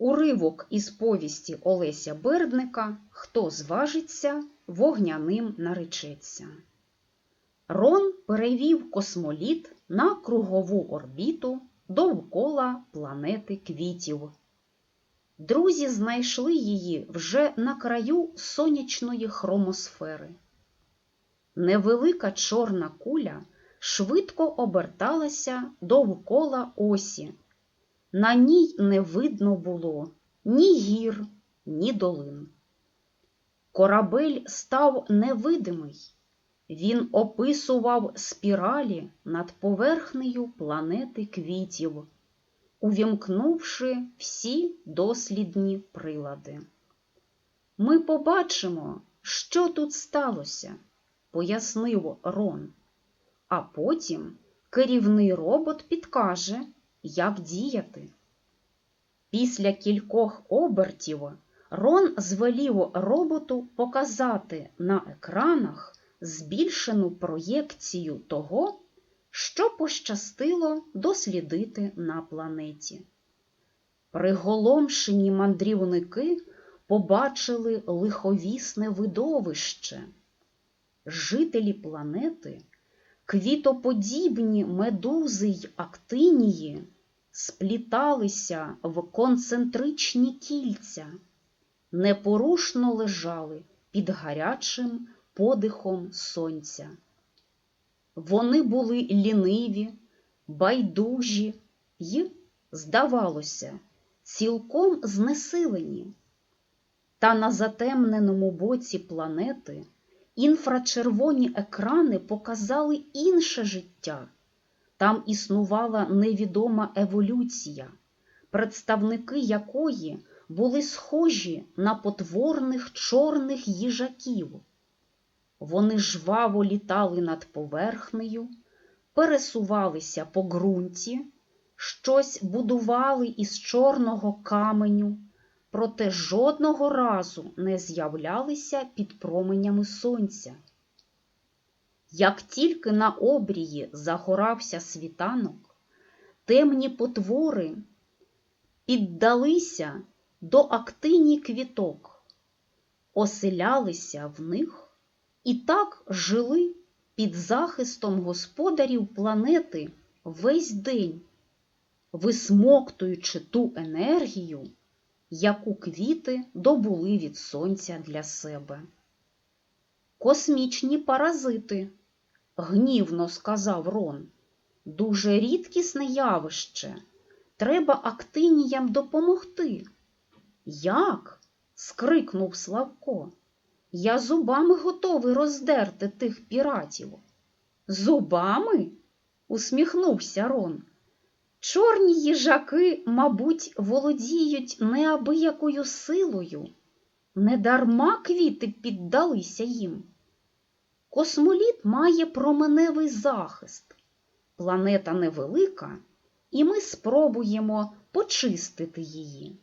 Уривок із повісті Олеся Бердника Хто зважиться, вогняним наречеться. Рон перевів космоліт на кругову орбіту довкола планети квітів. Друзі знайшли її вже на краю сонячної хромосфери. Невелика чорна куля швидко оберталася довкола осі. На ній не видно було ні гір, ні долин. Корабель став невидимий. Він описував спіралі над поверхнею планети квітів, увімкнувши всі дослідні прилади. Ми побачимо, що тут сталося, пояснив Рон. А потім керівний робот підкаже, як діяти. Після кількох обертів Рон звелів роботу показати на екранах збільшену проєкцію того, що пощастило дослідити на планеті. Приголомшені мандрівники побачили лиховісне видовище. Жителі планети, квітоподібні медузи й актинії спліталися в концентричні кільця, непорушно лежали під гарячим подихом сонця. Вони були ліниві, байдужі й, здавалося, цілком знесилені. Та на затемненому боці планети інфрачервоні екрани показали інше життя. Там існувала невідома еволюція, представники якої були схожі на потворних чорних їжаків. Вони жваво літали над поверхнею, пересувалися по ґрунті, щось будували із чорного каменю, проте жодного разу не з'являлися під променями сонця. Як тільки на обрії загорався світанок, темні потвори піддалися до актині квіток, оселялися в них і так жили під захистом господарів планети весь день, висмоктуючи ту енергію, яку квіти добули від сонця для себе. Космічні паразити, гнівно сказав Рон, дуже рідкісне явище. Треба актиніям допомогти. Як? скрикнув Славко. Я зубами готовий роздерти тих піратів. Зубами? усміхнувся Рон. Чорні їжаки, мабуть, володіють неабиякою силою. Недарма квіти піддалися їм. Космоліт має променевий захист. Планета невелика, і ми спробуємо почистити її.